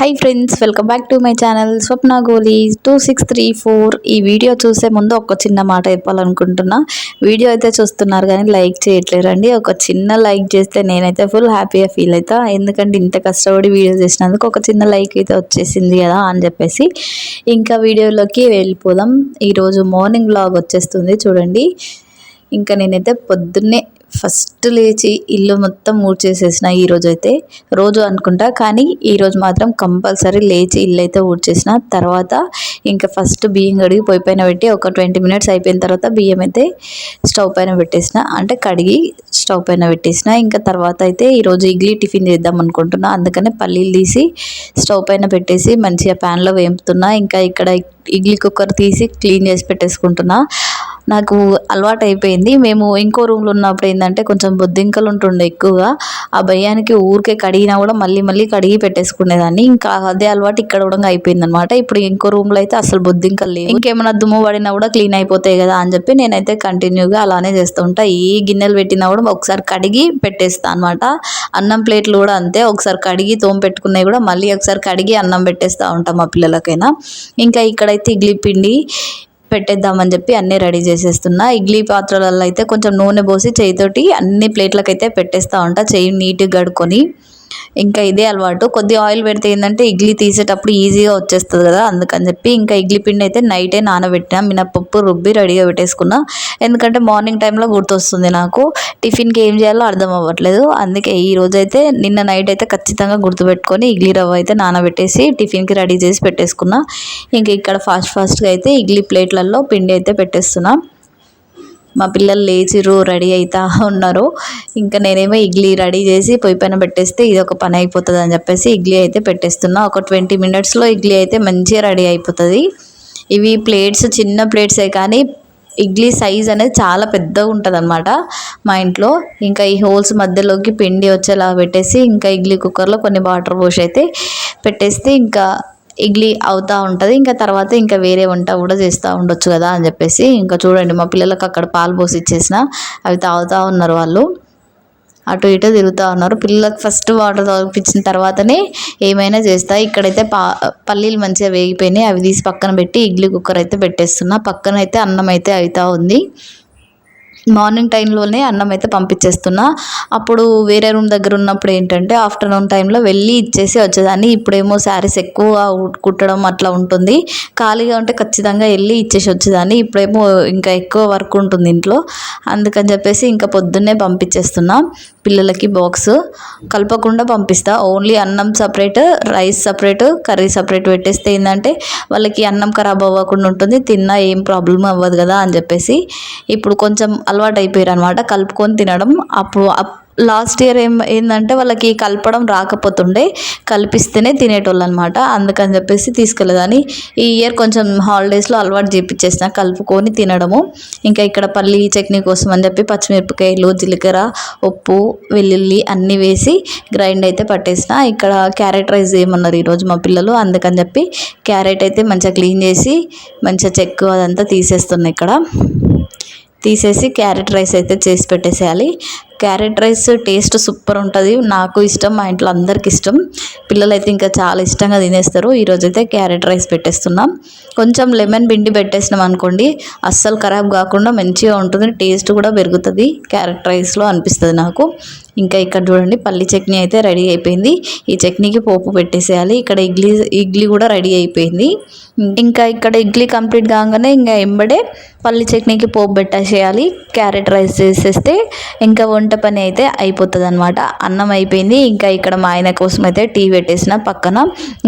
Hi friends welcome back to my channel Swapna Goli two six three four ఈ video చూసే ముందు ఒక చిన్న మాట చెప్పాలనుకుంటున్నా. వీడియో అయితే చూస్తున్నారు కానీ లైక్ చేయట్లేరండి. ఒక చిన్న లైక్ చేస్తే నేనైతే ఫుల్ హ్యాపీగా ఫీల్ అవుతా ఎందుకంటే ఇంత కష్టపడి వీడియో చేసినందుకు ఒక చిన్న లైక్ అయితే వచ్చేసింది కదా అని చెప్పేసి. ఇంకా వీడియోలోకి వెళ్ళిపోదాం. ఈరోజు మార్నింగ్ బ్లాగ్ వచ్చేస్తుంది చూడండి. ఇంకా నేనైతే పొద్దున్నే ఫస్ట్ లేచి ఇల్లు మొత్తం ఊడ్చేసేసిన ఈరోజు అయితే రోజు అనుకుంటా కానీ ఈరోజు మాత్రం కంపల్సరీ లేచి ఇల్లు అయితే ఊడ్చేసిన. తర్వాత ఇంకా ఫస్ట్ బియ్యం కడిగి పొయ్యి పైన పెట్టి ఒక ట్వంటీ మినిట్స్ అయిపోయిన తర్వాత బియ్యం అయితే స్టవ్ పైన పెట్టేసిన. అంటే కడిగి స్టవ్ పైన పెట్టేసిన. ఇంకా తర్వాత అయితే ఈరోజు ఇడ్లీ టిఫిన్ చేద్దాం అనుకుంటున్నా. అందుకనే పల్లీలు తీసి స్టవ్ పైన పెట్టేసి మంచిగా ప్యాన్లో వేపుతున్నా. ఇంకా ఇక్కడ ఇడ్లీ కుక్కర్ తీసి క్లీన్ చేసి పెట్టేసుకుంటున్నా. నాకు అలవాటు అయిపోయింది మేము ఇంకో రూమ్లో ఉన్నప్పుడు ఏంటంటే కొంచెం బొద్దింకలు ఉంటుండే ఎక్కువగా. ఆ భయానికి ఊరికే కడిగినా కూడా మళ్ళీ మళ్ళీ కడిగి పెట్టేసుకునేదాన్ని. ఇంకా అదే అలవాటు ఇక్కడ కూడా అయిపోయింది అనమాట ఇప్పుడు ఇంకో రూమ్లో అయితే అసలు బొద్దింకలు లేవు. ఇంకేమైనా దుమ్ము పడినా కూడా క్లీన్ అయిపోతాయి కదా అని చెప్పి నేనైతే కంటిన్యూగా అలానే చేస్తూ ఉంటా. ఏ గిన్నెలు పెట్టినా కూడా ఒకసారి కడిగి పెట్టేస్తా అనమాట అన్నం ప్లేట్లు కూడా అంతే. ఒకసారి కడిగి తోమ పెట్టుకున్నాయి కూడా మళ్ళీ ఒకసారి కడిగి అన్నం పెట్టేస్తూ ఉంటాం మా పిల్లలకైనా. ఇంకా ఇక్కడైతే ఇడ్లీ పిండి పెట్టేద్దామని చెప్పి అన్నీ రెడీ చేసేస్తున్నా. ఇడ్లీ పాత్రలలో అయితే కొంచెం నూనె పోసి చేయితోటి అన్ని ప్లేట్లకైతే పెట్టేస్తూ ఉంటా. చేయి నీట్గా కడుక్కొని. ఇంకా ఇదే అలవాటు. కొద్దిగా ఆయిల్ పెడితే ఏంటంటే ఇడ్లీ తీసేటప్పుడు ఈజీగా వచ్చేస్తుంది కదా అందుకని చెప్పి ఇంకా ఇడ్లీ పిండి అయితే నైటే నానబెట్టిన మినపప్పు రుబ్బి రెడీగా పెట్టేసుకున్నా. ఎందుకంటే మార్నింగ్ టైంలో గుర్తొస్తుంది నాకు. టిఫిన్కి ఏం చేయాలో అర్థం అవ్వట్లేదు. అందుకే ఈ రోజైతే అయితే నిన్న నైట్ అయితే ఖచ్చితంగా గుర్తుపెట్టుకొని ఇడ్లీ రవ్వ అయితే నానబెట్టేసి టిఫిన్కి రెడీ చేసి పెట్టేసుకున్నా. ఇంకా ఇక్కడ ఫాస్ట్ ఫాస్ట్గా అయితే ఇడ్లీ ప్లేట్లలో పిండి అయితే పెట్టేస్తున్నా. మా పిల్లలు లేచిరు రెడీ అవుతా ఉన్నారు. ఇంకా నేనేమో ఇడ్లీ రెడీ చేసి పొయ్యి పైన పెట్టేస్తే ఇది ఒక పని అయిపోతుంది అని చెప్పేసి ఇడ్లీ అయితే పెట్టేస్తున్నా. ఒక ట్వంటీ మినిట్స్లో ఇడ్లీ అయితే మంచిగా రెడీ అయిపోతుంది. ఇవి ప్లేట్స్ చిన్న ప్లేట్సే కానీ ఇడ్లీ సైజ్ అనేది చాలా పెద్దగా ఉంటుంది అనమాట మా ఇంట్లో. ఇంకా ఈ హోల్స్ మధ్యలోకి పిండి వచ్చేలా పెట్టేసి ఇంకా ఇడ్లీ కుక్కర్లో కొన్ని వాటర్ పోసి అయితే పెట్టేస్తే ఇంకా ఇడ్లీ అవుతూ ఉంటుంది. ఇంకా తర్వాత ఇంకా వేరే వంట కూడా చేస్తూ ఉండొచ్చు కదా అని చెప్పేసి ఇంకా చూడండి మా పిల్లలకు అక్కడ పాలు పోసి ఇచ్చేసిన అవి తాగుతూ ఉన్నారు వాళ్ళు. అటు ఇటు తిరుగుతూ ఉన్నారు. పిల్లలకు ఫస్ట్ వాటర్ తాగిపించిన తర్వాతనే ఏమైనా చేస్తా. ఇక్కడైతే పా పల్లీలు మంచిగా వేగిపోయినాయి. అవి తీసి పక్కన పెట్టి ఇడ్లీ కుక్కర్ అయితే పెట్టేస్తున్నా. పక్కన అయితే అన్నం అయితే అవుతూ ఉంది. మార్నింగ్ టైంలోనే అన్నం అయితే పంపించేస్తున్నా. అప్పుడు వేరే రూమ్ దగ్గర ఉన్నప్పుడు ఏంటంటే ఆఫ్టర్నూన్ టైంలో వెళ్ళి ఇచ్చేసి వచ్చేదాన్ని. ఇప్పుడేమో శారీస్ ఎక్కువ కుట్టడం అట్లా ఉంటుంది. ఖాళీగా ఉంటే ఖచ్చితంగా వెళ్ళి ఇచ్చేసి వచ్చేదాన్ని. ఇప్పుడేమో ఇంకా ఎక్కువ వర్క్ ఉంటుంది ఇంట్లో. అందుకని చెప్పేసి ఇంకా పొద్దున్నే పంపించేస్తున్నా. పిల్లలకి బాక్స్ కలపకుండా పంపిస్తా. ఓన్లీ అన్నం separate rice separate curry separate పెట్టేస్తే ఏంటంటే వాళ్ళకి అన్నం ఖరాబ్ అవ్వకుండా ఉంటుంది. తిన్నా ఏం ప్రాబ్లం అవ్వదు కదా అని చెప్పేసి ఇప్పుడు కొంచెం అలవాటు అయిపోయారు అనమాట కలుపుకొని తినడం. అప్పుడు లాస్ట్ ఇయర్ ఏం ఏంటంటే వాళ్ళకి కలపడం రాకపోతుండే కలిపిస్తేనే తినేటోళ్ళు అనమాట అందుకని చెప్పేసి తీసుకెళ్ళేదాన్ని ఈ ఇయర్ కొంచెం హాలిడేస్లో అలవాటు చేపించేసిన కలుపుకొని తినడము. ఇంకా ఇక్కడ పల్లి చట్నీ కోసం అని చెప్పి పచ్చిమిరపకాయలు జీలకర్ర ఉప్పు వెల్లుల్లి అన్నీ వేసి గ్రైండ్ అయితే పట్టేసిన. ఇక్కడ క్యారెట్ రైస్ ఏమన్నారు ఈరోజు మా పిల్లలు? అందుకని చెప్పి క్యారెట్ అయితే మంచిగా క్లీన్ చేసి మంచిగా చెక్కు అదంతా తీసేస్తున్నాయి ఇక్కడ. తీసేసి క్యారెట్ రైస్ అయితే చేసి పెట్టేసేయాలి. క్యారెట్ రైస్ టేస్ట్ సూపర్ ఉంటుంది. నాకు ఇష్టం మా ఇంట్లో అందరికి ఇష్టం. పిల్లలైతే ఇంకా చాలా ఇష్టంగా తినేస్తారు. ఈరోజైతే క్యారెట్ రైస్ పెట్టేస్తున్నాం. కొంచెం లెమన్ పిండి పెట్టేసినాం అనుకోండి అస్సలు ఖరాబ్ కాకుండా మంచిగా ఉంటుంది టేస్ట్ కూడా పెరుగుతుంది. క్యారెట్ రైస్లో అనిపిస్తుంది నాకు. ఇంకా ఇక్కడ చూడండి పల్లి చట్నీ అయితే రెడీ అయిపోయింది. ఈ చట్నీకి పోపు పెట్టేసేయాలి. ఇక్కడ ఇడ్లీ ఇడ్లీ కూడా రెడీ అయిపోయింది. ఇంకా ఇక్కడ ఇడ్లీ కంప్లీట్ కాగానే ఇంకా ఎంబడే పల్లి చట్నీకి పోపు పెట్టేసేయాలి క్యారెట్ రైస్ చేసేస్తే ఇంకా వంట పని అయితే అయిపోతుంది అనమాట అన్నం అయిపోయింది ఇంకా ఇక్కడ మా ఆయన కోసం అయితే టీ పెట్టేసిన పక్కన.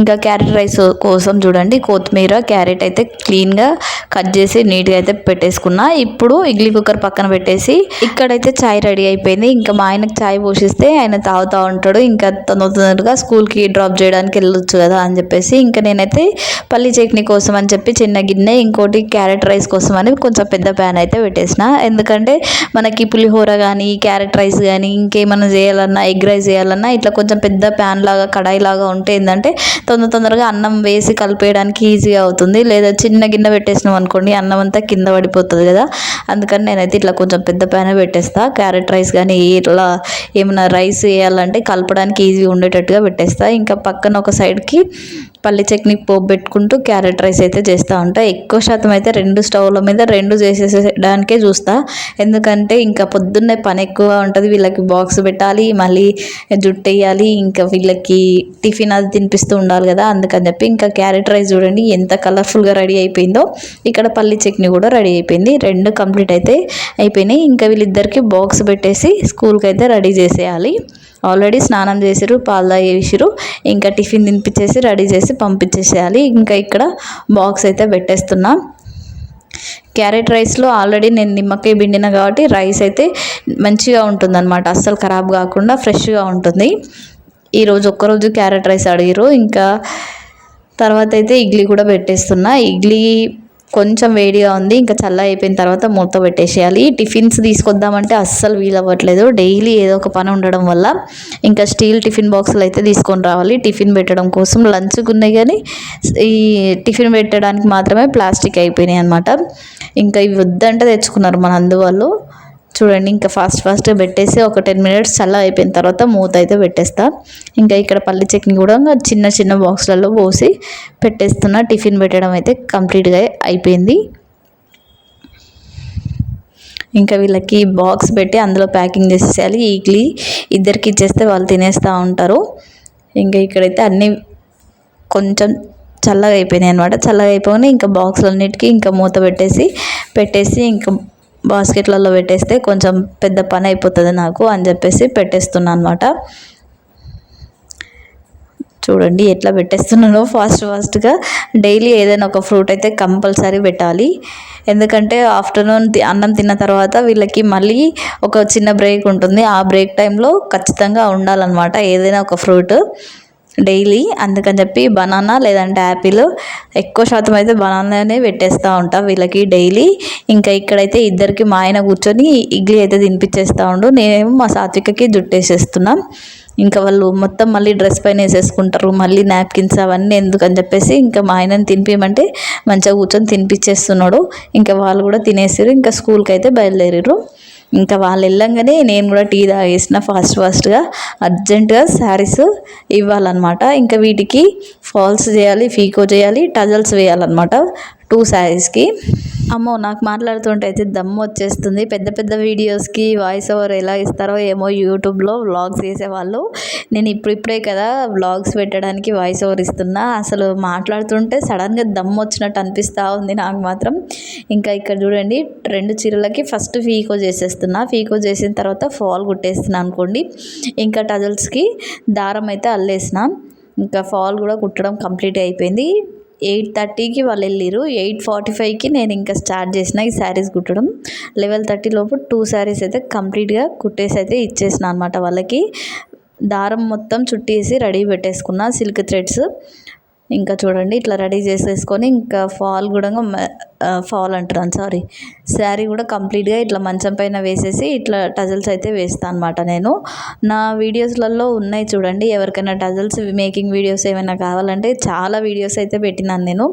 ఇంకా క్యారెట్ రైస్ కోసం చూడండి కొత్తిమీర క్యారెట్ అయితే క్లీన్గా కట్ చేసి నీట్గా అయితే పెట్టేసుకున్నా. ఇప్పుడు ఇడ్లీ కుక్కర్ పక్కన పెట్టేసి ఇక్కడైతే చాయ్ రెడీ అయిపోయింది. ఇంకా మా ఆయనకు చాయ్ పోషిస్తే ఆయన తాగుతూ ఉంటాడు. ఇంకా తొందర తొందరగా స్కూల్కి డ్రాప్ చేయడానికి వెళ్ళొచ్చు కదా అని చెప్పేసి. ఇంకా నేనైతే పల్లి చట్నీ కోసం అని చెప్పి చిన్న గిన్నె ఇంకోటి క్యారెట్ రైస్ కోసం అని కొంచెం పెద్ద ప్యాన్ అయితే పెట్టేసిన. ఎందుకంటే మనకి పులిహోర కానీ క్యారెట్ రైస్ కానీ ఇంకేమైనా చేయాలన్నా ఎగ్ రైస్ చేయాలన్నా ఇట్లా కొంచెం పెద్ద ప్యాన్ లాగా కడాయి లాగా ఉంటే ఏంటంటే తొందర తొందరగా అన్నం వేసి కలిపేయడానికి ఈజీగా అవుతుంది. లేదా చిన్న గిన్నె పెట్టేసినాం అనుకోండి అన్నం అంతా కింద పడిపోతుంది కదా. అందుకని నేనైతే ఇట్లా కొంచెం పెద్ద ప్యానే పెట్టేస్తా. క్యారెట్ రైస్ కానీ ఇట్లా ఏమైనా రైస్ వేయాలంటే కలపడానికి ఈజీ ఉండేటట్టుగా పెట్టేస్తా. ఇంకా పక్కన ఒక సైడ్కి పల్లి చట్నీ పోపు పెట్టుకుంటూ క్యారెట్ రైస్ అయితే చేస్తూ ఉంటా. ఎక్కువ శాతం అయితే రెండు స్టవ్ల మీద రెండు చేసేసేయడానికే చూస్తా. ఎందుకంటే ఇంకా పొద్దున్నే పని ఎక్కువ ఉంటుంది. వీళ్ళకి బాక్స్ పెట్టాలి మళ్ళీ జుట్టు వేయాలి ఇంకా వీళ్ళకి టిఫిన్ అది తినిపిస్తూ ఉండాలి కదా అందుకని చెప్పి ఇంకా క్యారెట్ రైస్ చూడండి ఎంత కలర్ఫుల్గా రెడీ అయిపోయిందో. ఇక్కడ పల్లి చట్నీ కూడా రెడీ అయిపోయింది. రెండు కంప్లీట్ అయితే అయిపోయినాయి. ఇంకా వీళ్ళిద్దరికి బాక్స్ పెట్టేసి స్కూల్కి అయితే రెడీ చేసేయాలి. ఆల్రెడీ స్నానం చేసిరు పాలు తాగేసిరు ఇంకా టిఫిన్ తినిపించేసి రెడీ చేసి పంపించేసేయాలి. ఇంకా ఇక్కడ బాక్స్ అయితే పెట్టేస్తున్నా. క్యారెట్ రైస్లో ఆల్రెడీ నేను నిమ్మకాయ పిండిన కాబట్టి రైస్ అయితే మంచిగా ఉంటుందన్నమాట. అస్సలు ఖరాబ్ కాకుండా ఫ్రెష్గా ఉంటుంది. ఈరోజు ఒక్కరోజు క్యారెట్ రైస్ అడిగిరు ఇంకా తర్వాత అయితే ఇడ్లీ కూడా పెట్టేస్తున్నా. ఇడ్లీ కొంచెం వేడిగా ఉంది ఇంకా చల్ల అయిపోయిన తర్వాత మూత పెట్టేసేయాలి. టిఫిన్స్ తీసుకొద్దామంటే అస్సలు వీలవ్వట్లేదు డైలీ ఏదో ఒక పని ఉండడం వల్ల ఇంకా స్టీల్ టిఫిన్ బాక్సులు అయితే తీసుకొని రావాలి. టిఫిన్ పెట్టడం కోసం లంచ్కి ఉన్నాయి కానీ ఈ టిఫిన్ పెట్టడానికి మాత్రమే ప్లాస్టిక్ అయిపోయినాయి అనమాట ఇంకా ఇవి వద్దంటే తెచ్చుకున్నారు మన అందువాళ్ళు చూడండి ఇంకా ఫాస్ట్ ఫాస్ట్గా పెట్టేసి ఒక టెన్ మినిట్స్ చల్ల అయిపోయిన తర్వాత మూత అయితే పెట్టేస్తా. ఇంకా ఇక్కడ పల్లి చట్నీ కూడా చిన్న చిన్న బాక్స్లలో పోసి పెట్టేస్తున్నా. టిఫిన్ పెట్టడం అయితే కంప్లీట్గా అయిపోయింది. ఇంకా వీళ్ళకి బాక్స్ పెట్టి అందులో ప్యాకింగ్ చేసేసేయాలి ఈక్లీ ఇద్దరికి ఇచ్చేస్తే వాళ్ళు తినేస్తూ ఉంటారు. ఇంకా ఇక్కడైతే అన్నీ కొంచెం చల్లగా అయిపోయినాయి అనమాట చల్లగా అయిపోగానే ఇంకా బాక్స్లన్నిటికీ ఇంకా మూత పెట్టేసి పెట్టేసి ఇంకా బాస్కెట్లలో పెట్టేస్తే కొంచెం పెద్ద పని అయిపోతుంది నాకు అని చెప్పేసి పెట్టేస్తున్నాను అనమాట చూడండి ఎట్లా పెట్టేస్తున్నానో ఫాస్ట్ ఫాస్ట్గా. డైలీ ఏదైనా ఒక ఫ్రూట్ అయితే కంపల్సరీ పెట్టాలి. ఎందుకంటే ఆఫ్టర్నూన్ అన్నం తిన్న తర్వాత వీళ్ళకి మళ్ళీ ఒక చిన్న బ్రేక్ ఉంటుంది. ఆ బ్రేక్ టైంలో ఖచ్చితంగా ఉండాలన్నమాట ఏదైనా ఒక ఫ్రూట్. డైలీ అందుకని చెప్పి బనానా లేదంటే యాపిల్ ఎక్కువ శాతం అయితే బనానానే పెట్టేస్తూ ఉంటా వీళ్ళకి డైలీ. ఇంకా ఇక్కడైతే ఇద్దరికి మా ఆయన కూర్చొని ఇడ్లీ అయితే తినిపించేస్తూ ఉండు. నేనేమో మా సాత్వికకి జుట్టేసేస్తున్నాం. ఇంకా వాళ్ళు మొత్తం మళ్ళీ డ్రెస్ పైన వేసేసుకుంటారు. మళ్ళీ నాప్కిన్స్ అవన్నీ ఎందుకని చెప్పేసి ఇంకా మా ఆయనని తినిపించమంటే మంచిగా కూర్చొని తినిపించేస్తున్నాడు ఇంకా వాళ్ళు కూడా తినేసారు ఇంకా స్కూల్కి అయితే బయలుదేరారు ఇంకా వాళ్ళు వెళ్ళంగానే నేను కూడా టీ తాగేసిన ఫాస్ట్ ఫాస్ట్గా అర్జెంటుగా శారీస్ ఇవ్వాలన్నమాట. ఇంకా వీటికి ఫాల్స్ చేయాలి ఫీకో చేయాలి టజల్స్ వేయాలన్నమాట. టూ శారీస్కి అమ్మో నాకు మాట్లాడుతుంటే అయితే దమ్ము వచ్చేస్తుంది. పెద్ద పెద్ద వీడియోస్కి వాయిస్ ఓవర్ ఎలా ఇస్తారో ఏమో యూట్యూబ్లో వ్లాగ్స్ చేసేవాళ్ళు. నేను ఇప్పుడు ఇప్పుడే కదా వ్లాగ్స్ పెట్టడానికి వాయిస్ ఓవర్ ఇస్తున్నా. అసలు మాట్లాడుతుంటే సడన్గా దమ్ము వచ్చినట్టు అనిపిస్తూ ఉంది నాకు మాత్రం. ఇంకా ఇక్కడ చూడండి రెండు చీరలకి ఫస్ట్ ఫీకో చేసేస్తున్నా. ఫీకో చేసిన తర్వాత ఫాల్ కుట్టేస్తున్నా అనుకోండి. ఇంకా టజల్స్కి దారం అయితే అల్లేసిన. ఇంకా ఫాల్ కూడా కుట్టడం కంప్లీట్ అయిపోయింది. ఎయిట్ థర్టీకి వాళ్ళు వెళ్ళిరు ఎయిట్ ఫార్టీ ఫైవ్కి నేను ఇంకా స్టార్ట్ చేసిన ఈ శారీస్ కుట్టడం. లెవెల్ థర్టీ లోపు టూ శారీస్ అయితే కంప్లీట్గా కుట్టేసి అయితే ఇచ్చేసిన అనమాట వాళ్ళకి. దారం మొత్తం చుట్టేసి రెడీ పెట్టేసుకున్న సిల్క్ థ్రెడ్స్. ఇంకా చూడండి ఇట్లా రెడీ చేసేసుకొని ఇంకా ఫాల్ కూడా ఫాల్ అంటున్నాను సారీ. శారీ కూడా కంప్లీట్గా ఇట్లా మంచం పైన వేసేసి ఇట్లా టజల్స్ అయితే వేస్తాను అనమాట నేను. నా వీడియోస్లలో ఉన్నాయి చూడండి ఎవరికైనా టజల్స్ మేకింగ్ వీడియోస్ ఏమైనా కావాలంటే చాలా వీడియోస్ అయితే పెట్టినాను నేను.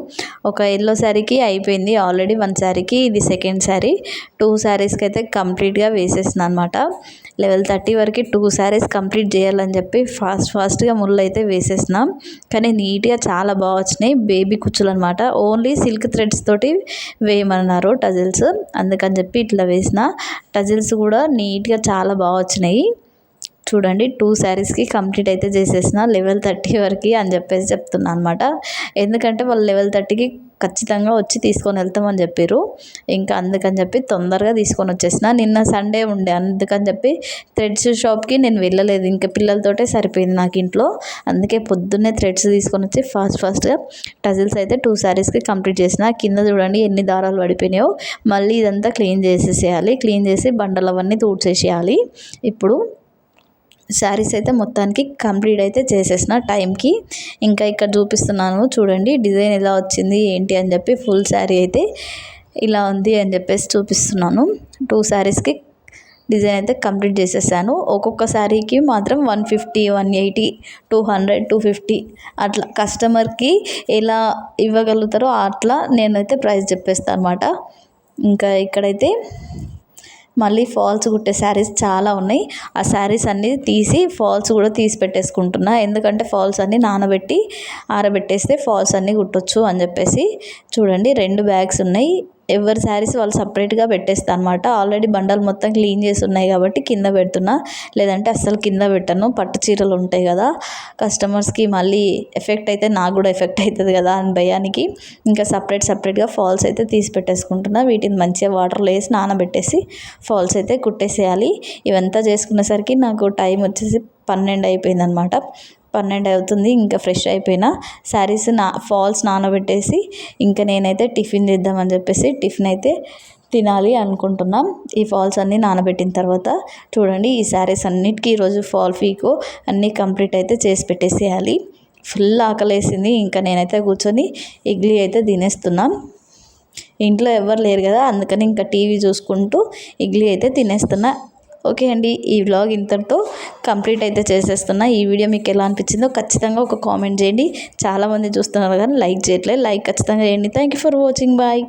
ఒక ఎల్లో శారీకి అయిపోయింది ఆల్రెడీ వన్ శారీకి ఇది సెకండ్ శారీ. టూ శారీస్కి అయితే కంప్లీట్గా వేసేసిన అనమాట లెవెల్ థర్టీ వరకు టూ శారీస్ కంప్లీట్ చేయాలని చెప్పి ఫాస్ట్ ఫాస్ట్గా ముళ్ళు అయితే వేసేసినాం. కానీ నీట్గా చాలా బాగా వచ్చినాయి. బేబీ కుచ్చులు అనమాట ఓన్లీ సిల్క్ థ్రెడ్స్ తోటి వేయమన్నారు టజిల్స్. అందుకని చెప్పి ఇట్లా వేసిన. టజిల్స్ కూడా నీట్గా చాలా బాగా వచ్చినాయి. చూడండి టూ శారీస్కి కంప్లీట్ అయితే చేసేసిన లెవెల్ థర్టీ వరకు అని చెప్పేసి చెప్తున్నా అనమాట ఎందుకంటే వాళ్ళు లెవెల్ థర్టీకి ఖచ్చితంగా వచ్చి తీసుకొని వెళ్తామని చెప్పారు ఇంకా అందుకని చెప్పి తొందరగా తీసుకొని వచ్చేసిన. నిన్న సండే ఉండే అందుకని చెప్పి థ్రెడ్స్ షాప్కి నేను వెళ్ళలేదు. ఇంకా పిల్లలతోటే సరిపోయింది నాకు ఇంట్లో. అందుకే పొద్దున్నే థ్రెడ్స్ తీసుకొని వచ్చి ఫాస్ట్ ఫాస్ట్గా టజిల్స్ అయితే టూ శారీస్కి కంప్లీట్ చేసిన. కింద చూడండి ఎన్ని దారాలు పడిపోయినాయో. మళ్ళీ ఇదంతా క్లీన్ చేసేసేయాలి. క్లీన్ చేసి బండలు అవన్నీ తూడ్చేసేయాలి. ఇప్పుడు శారీస్ అయితే మొత్తానికి కంప్లీట్ అయితే చేసేసిన టైంకి. ఇంకా ఇక్కడ చూపిస్తున్నాను చూడండి డిజైన్ ఎలా వచ్చింది ఏంటి అని చెప్పి ఫుల్ శారీ అయితే ఇలా ఉంది అని చెప్పేసి చూపిస్తున్నాను. టూ శారీస్కి డిజైన్ అయితే కంప్లీట్ చేసేసాను. ఒక్కొక్క శారీకి మాత్రం one fifty one eighty two hundred two fifty అట్లా కస్టమర్కి ఎలా ఇవ్వగలుగుతారో అట్లా నేనైతే ప్రైస్ చెప్పేస్తాను అనమాట ఇంకా ఇక్కడైతే మళ్ళీ ఫాల్స్ కుట్టే శారీస్ చాలా ఉన్నాయి. ఆ శారీస్ అన్నీ తీసి ఫాల్స్ కూడా తీసి పెట్టేసుకుంటున్నా. ఎందుకంటే ఫాల్స్ అన్నీ నానబెట్టి ఆరబెట్టేస్తే ఫాల్స్ అన్నీ కుట్టొచ్చు అని చెప్పేసి చూడండి. రెండు బ్యాగ్స్ ఉన్నాయి. ఎవరి శారీస్ వాళ్ళు సపరేట్గా పెట్టేస్తా అనమాట ఆల్రెడీ బండలు మొత్తం క్లీన్ చేసి ఉన్నాయి కాబట్టి కింద పెడుతున్నా. లేదంటే అస్సలు కింద పెట్టను. పట్టు చీరలు ఉంటాయి కదా. కస్టమర్స్కి మళ్ళీ ఎఫెక్ట్ అయితే నాకు కూడా ఎఫెక్ట్ అవుతుంది కదా అని భయానికి. ఇంకా సపరేట్ సపరేట్గా ఫాల్స్ అయితే తీసి పెట్టేసుకుంటున్నా. వీటిని మంచిగా వాటర్లో వేసి నానబెట్టేసి ఫాల్స్ అయితే కుట్టేసేయాలి. ఇవంతా చేసుకునేసరికి నాకు టైం వచ్చేసి పన్నెండు అయిపోయింది అనమాట పన్నెండు అవుతుంది ఇంకా ఫ్రెష్ అయిపోయినా. శారీస్ నా ఫాల్స్ నానబెట్టేసి ఇంకా నేనైతే టిఫిన్ చేద్దామని చెప్పేసి టిఫిన్ అయితే తినాలి అనుకుంటున్నాం. ఈ ఫాల్స్ అన్నీ నానబెట్టిన తర్వాత చూడండి ఈ శారీస్ అన్నిటికీ ఈరోజు ఫాల్ ఫీకో అన్నీ కంప్లీట్ అయితే చేసి పెట్టేసేయాలి. ఫుల్ ఆకలేసింది ఇంకా నేనైతే కూర్చొని ఇడ్లీ అయితే తినేస్తున్నాం. ఇంట్లో ఎవరు లేరు కదా అందుకని ఇంకా టీవీ చూసుకుంటూ ఇడ్లీ అయితే తినేస్తున్నా. ఓకే అండి ఈ వ్లాగ్ ఇంతటితో కంప్లీట్ అయితే చేసేస్తున్నా. ఈ వీడియో మీకు ఎలా అనిపించిందో ఖచ్చితంగా ఒక కామెంట్ చేయండి. చాలామంది చూస్తున్నారు కానీ లైక్ చేయట్లేదు. లైక్ ఖచ్చితంగా చేయండి. Thank you for watching bye